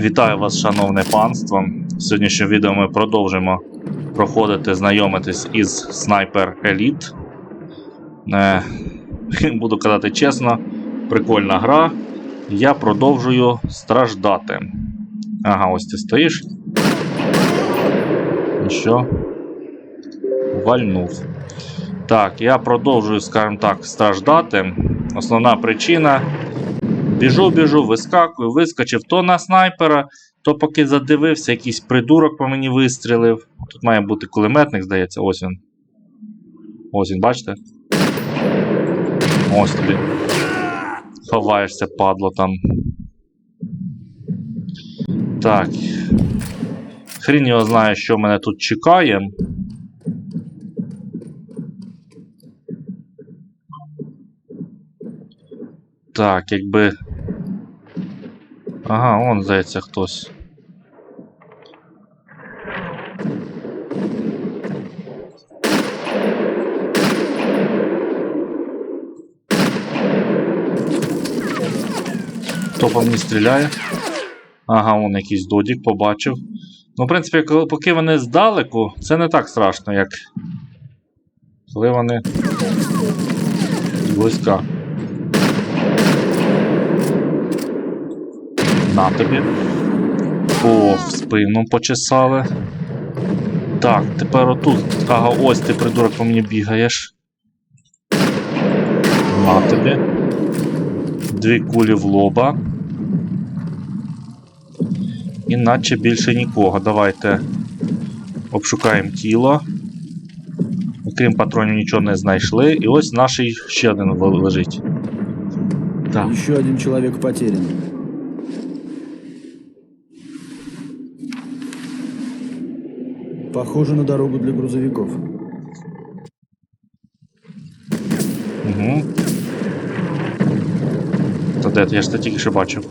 Вітаю вас, шановне панство. В сьогоднішньому відео ми продовжимо проходити, знайомитись із Снайпер Еліт. Е, буду казати чесно, прикольна гра. Я продовжую страждати. Ага, ось ти стоїш. І що? Вальнув. Так, я продовжую, скажімо так, страждати. Основна причина. Біжу, біжу, вискакую, вискочив то на снайпера, то поки задивився, якийсь придурок по мені вистрілив. Тут має бути кулеметник, здається, ось він. Ось він, бачите? Ось тобі. Ховаєшся, падло там. Так. Хрін його знає, що мене тут чекає. Так, якби. Ага, он здається хтось. Хто по мені стріляє? Ага, он якийсь додік побачив. Ну, в принципі, поки вони здалеку, це не так страшно, як. Коли вони. Близька. На тобі. О, в спину почесали. Так, тепер отут. Ага, ось ти придурок по мені бігаєш. На тобі. Дві кулі в лоба. Іначе більше нікого. Давайте обшукаємо тіло. Окрім патронів нічого не знайшли. І ось наш ще один лежить. Так. Еще один человек потерян. Похоже на дорогу для грузовиков. Угу. Та де? Я ж це тільки що бачив.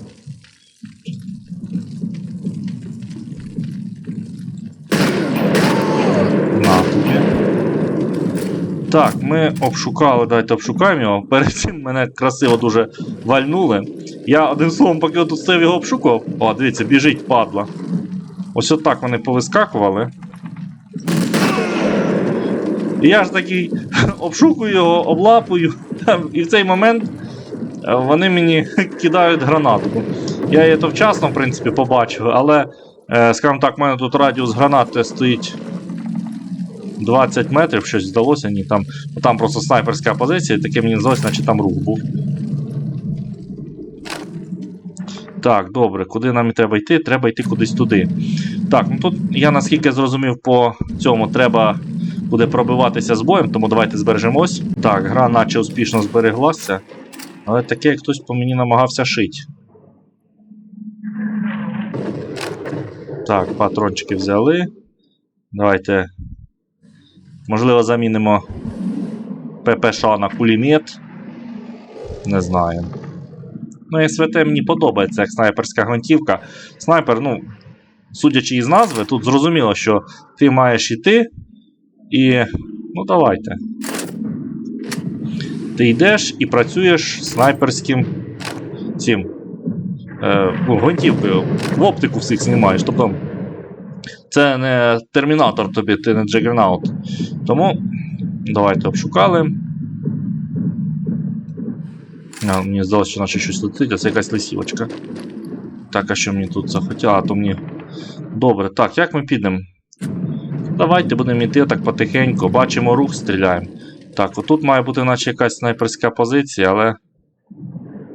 Так, ми обшукали, давайте обшукаємо його. Перед цим мене красиво дуже вальнули. Я одним словом, поки тут стояв його обшукував. О, дивіться, біжить падла. Ось отак вони повискакували. Я ж такий обшукую його, облапую, і в цей момент е, вони мені кидають гранату. Я її то вчасно, в принципі, побачив, але, е, скажімо так, в мене тут радіус гранати стоїть 20 метрів, щось здалося, ні, там, там просто снайперська позиція, таке мені здалося, наче там рух був. Так, добре, куди нам і треба йти? Треба йти кудись туди. Так, ну тут я наскільки зрозумів по цьому, треба буде пробиватися з боєм, тому давайте збережемось. Так, гра наче успішно збереглася. Але таке як хтось по мені намагався шити. Так, патрончики взяли. Давайте. Можливо, замінимо ППШ на кулемет. Не знаю. Ну, СВТ мені подобається як снайперська гвинтівка. Снайпер, ну, судячи із назви, тут зрозуміло, що ти маєш іти. І. Ну, давайте. Ти йдеш і працюєш снайперським цим. Е, ну, гвинтівкою. В оптику всіх знімаєш. Тобто. Це не термінатор тобі, ти не Джагернаут. Тому. Давайте обшукали. А, мені здалося, що наче щось летить, а це якась лисівочка. Так, а що мені тут захотіло, а то мені. Добре, так, як ми підемо? Давайте будемо йти так потихеньку. Бачимо рух, стріляємо. Так, отут має бути наче якась снайперська позиція, але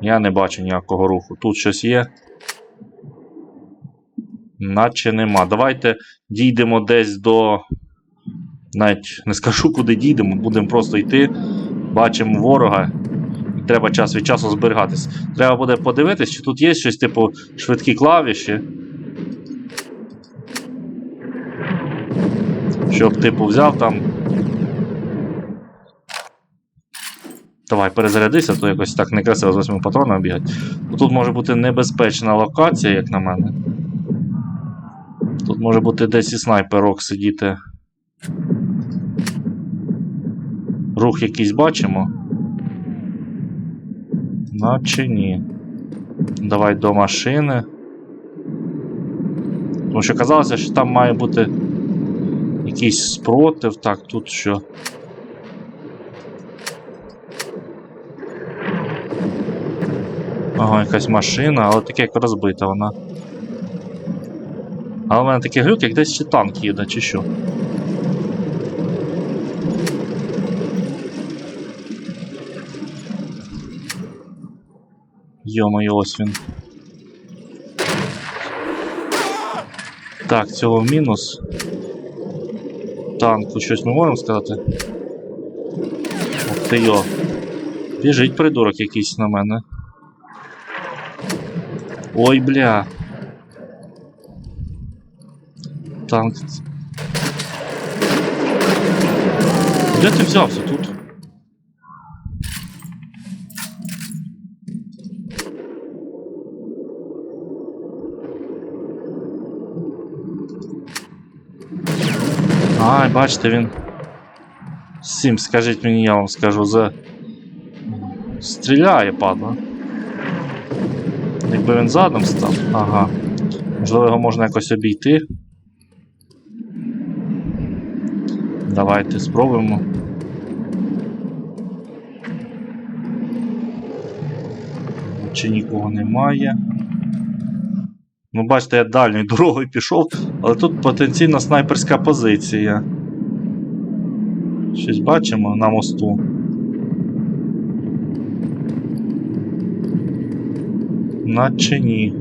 я не бачу ніякого руху. Тут щось є. Наче нема. Давайте дійдемо десь до. Навіть не скажу, куди дійдемо, будемо просто йти. Бачимо ворога. Треба час від часу зберігатись. Треба буде подивитись, чи тут є щось типу швидкі клавіші. Щоб типу взяв там. Давай, перезарядися, то якось так некрасиво з восьми патронами бігати. Тут може бути небезпечна локація, як на мене. Тут може бути десь і снайперок сидіти. Рух якийсь бачимо. Наче ні. Давай до машини. Тому що казалося, що там має бути якийсь спротив. Так, тут що. Ага, якась машина, але таке як розбита вона. Але в мене такий глюк, як десь ще танк їде, чи що. Йо-моє, ось він. Так, цього мінус. Танку щось ми можемо сказати? Ух ти йо. Біжить придурок якийсь на мене. Ой, бля. Танк. Де ти взявся тут? Ай, бачите, він. Сім, скажіть мені, я вам скажу, за. Стріляє, падла. Якби він задом став. Ага. Можливо, його можна якось обійти. Давайте спробуємо. Чи нікого немає. Ну, бачите, я дальньою дорогою пішов, але тут потенційна снайперська позиція. Щось бачимо на мосту. Наче ні.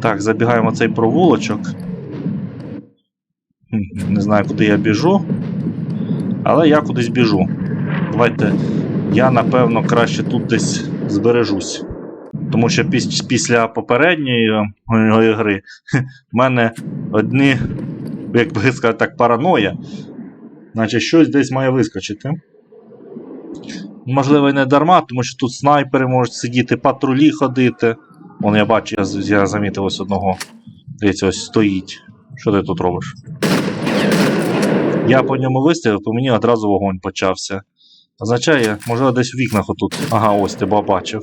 Так, забігаємо цей провулочок. Не знаю, куди я біжу. Але я кудись біжу. Давайте. Я напевно краще тут десь збережусь. Тому що піс- після попередньої е, гри в мене одні, як би сказати так, параноя. Наче щось десь має вискочити. Можливо, і не дарма, тому що тут снайпери можуть сидіти, патрулі ходити. Вон я бачу, я, я замітив ось одного. Дивіться, ось стоїть. Що ти тут робиш? Я по ньому вистрілив, по мені одразу вогонь почався. Означає, можливо, десь в вікнах отут. Ага, ось ти бачив.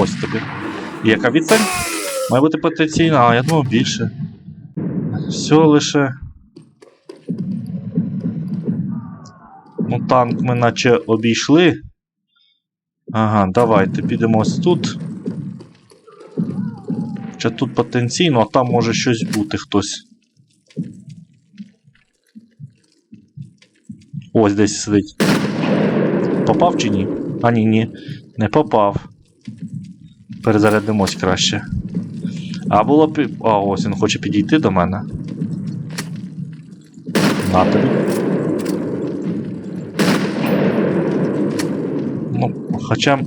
Ось тобі. Яка відстань? Має бути потенційна, а я думав більше. Все лише. Ну, танк ми наче обійшли. Ага, давайте підемо ось тут. Хоча тут потенційно, а там може щось бути хтось. Ось десь сидить. Попав чи ні? А ні, ні. Не попав. Перезарядимось краще. А було б. А, ось він хоче підійти до мене. На тобі. Ну, хоча.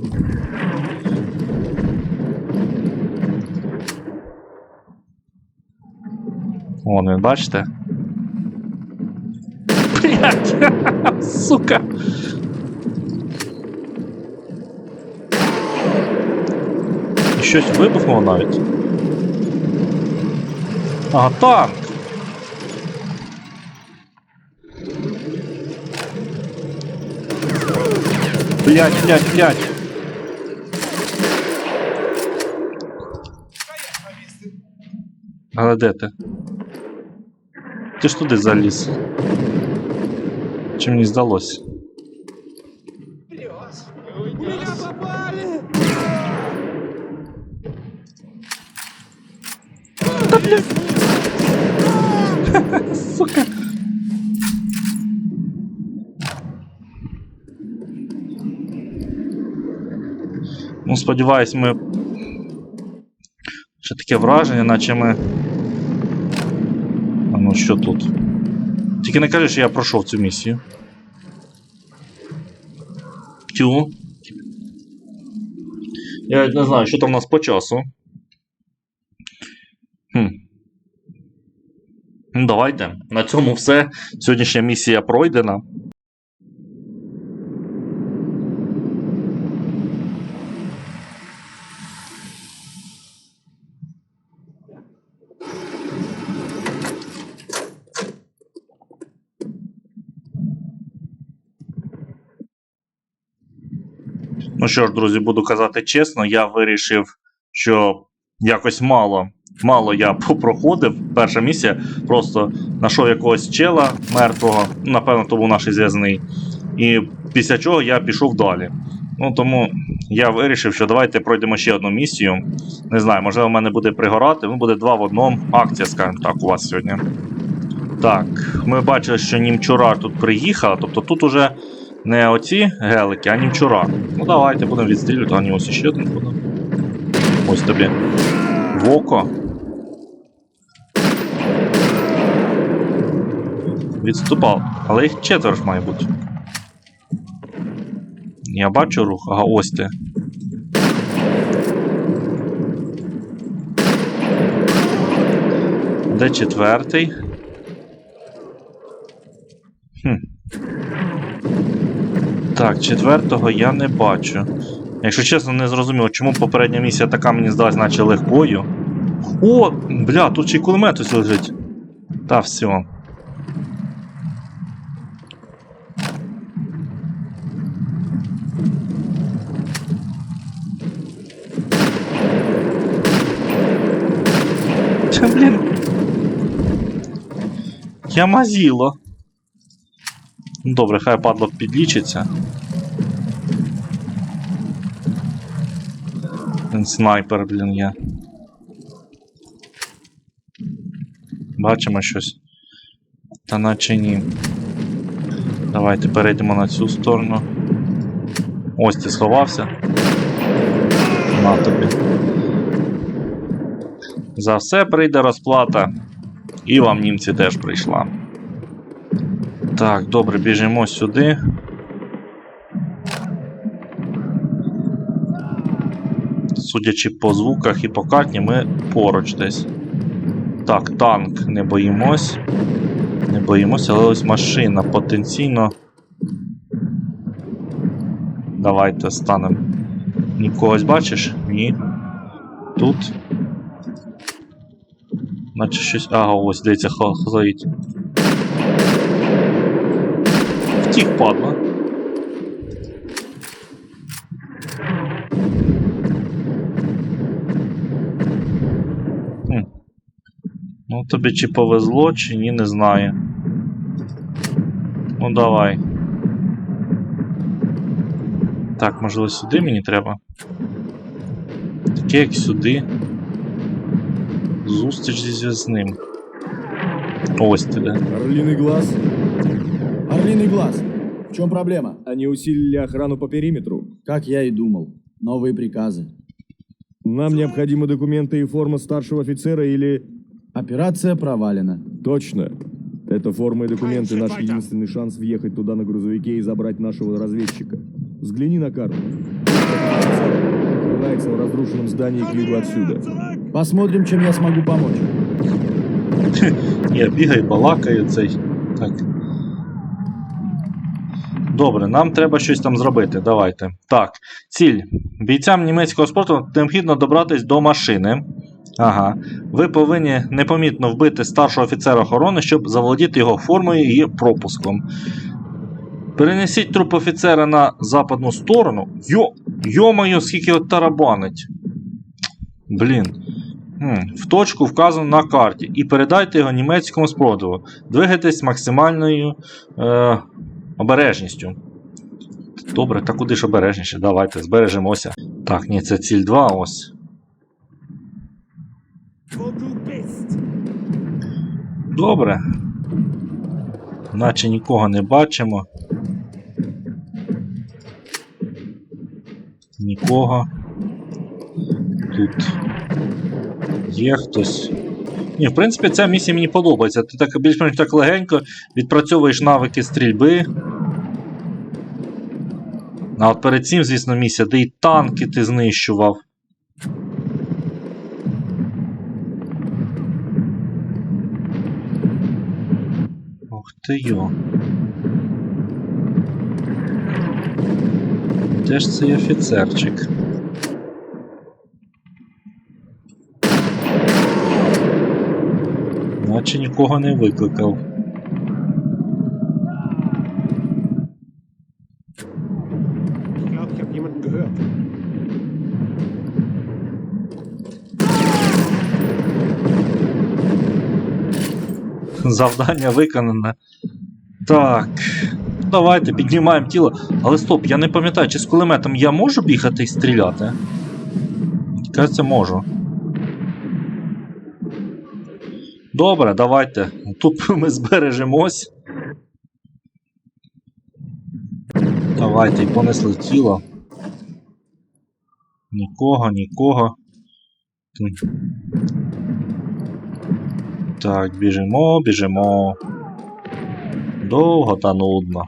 Вон він, бачите? Блять! Сука! Щось вибухнуло навіть. Ага, танк! Блять, блять, блять! Але де ти? Ти ж туди заліз. Чи мені здалось? Ну, сподіваюсь, ми. Ще таке враження, наче ми. А ну що тут? Тільки не кажи, що я пройшов цю місію. Тю. Я не знаю, що там у нас по часу. Хм. Ну, давайте. На цьому все. Сьогоднішня місія пройдена. Ну що ж, друзі, буду казати чесно, я вирішив що якось мало. Мало я попроходив. Перша місія просто знайшов якогось чела мертвого, напевно, то був наш зв'язний. І після чого я пішов далі. Ну тому я вирішив, що давайте пройдемо ще одну місію. Не знаю, можливо, в мене буде пригорати, ну буде два в одному. Акція, скажімо так, у вас сьогодні. Так, ми бачили, що німчура тут приїхала, тобто тут уже не оці гелики, а німчура. Ну давайте будемо відстрілювати, а ні, ось ще один буде. Ось тобі. В око. Відступав. Але їх четверо має бути. Я бачу рух, ага, ось ти. Де четвертий? Так, четвертого я не бачу. Якщо чесно, не зрозуміло, чому попередня місія така мені здалась, наче легкою. О, бля, тут ще й кулемет ось лежить. Та все. Блін. Я мазіло. Ну, Добре, хай падло підлічиться. Снайпер, блін, є. Бачимо щось. Та наче ні. Давайте перейдемо на цю сторону. Ось ти сховався. На тобі. За все прийде розплата. І вам німці теж прийшла. Так, добре, біжимо сюди. Судячи по звуках і по карті, ми поруч десь. Так, танк не боїмось. Не боїмося, але ось машина потенційно. Давайте станемо. Нікогось бачиш? Ні. Тут. Наче щось. Ага, ось дивіться, хо- стоїть. Втік, падла. Хм. Ну, тобі чи повезло, чи ні, не знаю. Ну, давай. Так, можливо, сюди мені треба. Таке як сюди. Зустріч зі зв'язним. Ось ти де. Орлиный глаз. Орлиный глаз. В чем проблема? Они усилили охрану по периметру. Как я и думал. Новые приказы. Нам необходимы документы и форма старшего офицера или... Операция провалена. Точно. Это форма и документы наш единственный шанс въехать туда на грузовике и забрать нашего разведчика. Взгляни на карту. Открывается в разрушенном здании к югу отсюда. Посмотрим, чем я смогу помочь. Я бігаю, балакаю цей. Так. Добре, нам треба щось там зробити. Давайте. Так, ціль. Бійцям німецького спорту необхідно добратись до машини. Ага. Ви повинні непомітно вбити старшого офіцера охорони, щоб заволодіти його формою і пропуском. Перенесіть труп офіцера на западну сторону. Йо, йо-моє, скільки от тарабанить. Блін. В точку вказано на карті і передайте його німецькому спротиву. Двигайтесь максимальною е, обережністю. Добре, та куди ж обережніше? Давайте збережемося. Так, ні, це ціль 2 ось. Добре. Наче нікого не бачимо. Нікого. Тут є хтось. Ні, в принципі, ця місія мені подобається. Ти так більш-менш так легенько відпрацьовуєш навики стрільби. А от перед цим, звісно, місія, де і танки ти знищував. Ох ти йо. Де ж цей офіцерчик? Наче нікого не викликав. Завдання виконане. Так. Давайте піднімаємо тіло. Але стоп, я не пам'ятаю, чи з кулеметом я можу бігати і стріляти? Кажеться, можу. Добре, давайте. Тут ми збережемось. Давайте і понесли тіло. Нікого, нікого. Так, біжимо, біжимо. Довго та нудно.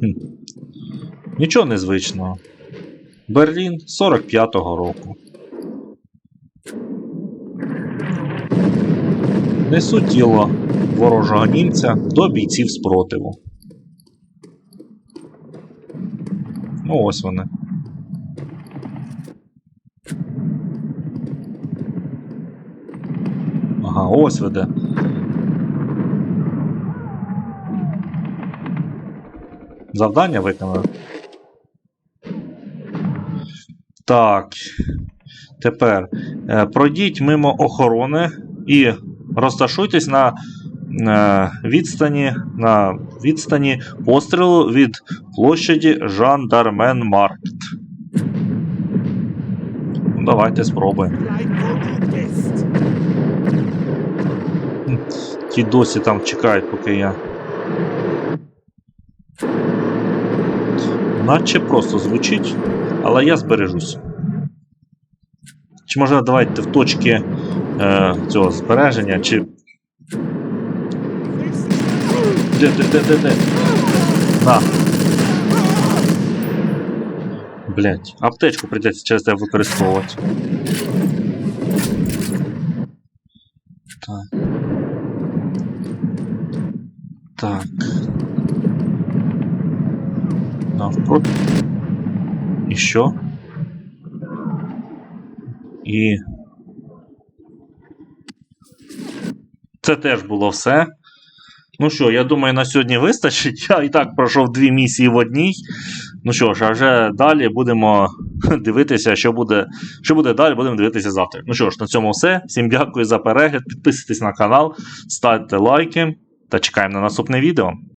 Хм. Нічого незвичного. Берлін 45-го року. Несу тіло ворожого німця до бійців спротиву. Ну, ось вони. Ось веде. Завдання виконано. Так. Тепер е, пройдіть мимо охорони і розташуйтесь на е, відстані, на відстані пострілу від площаді Жандарменмаркт. Давайте спробуємо. Ті досі там чекають, поки я. Наче просто звучить, але я збережусь. Чи може давайте в точки е, цього збереження, чи. Де, де, де, де, де? На. Блять, аптечку прийдеться через те використовувати. Так. Так. Навпроти. І що? І. Це теж було все. Ну що, я думаю, на сьогодні вистачить. Я і так пройшов дві місії в одній. Ну що ж, а вже далі будемо дивитися, що буде, що буде далі, будемо дивитися завтра. Ну що ж, на цьому все. Всім дякую за перегляд. Підписуйтесь на канал, ставте лайки та чекаємо на наступне відео.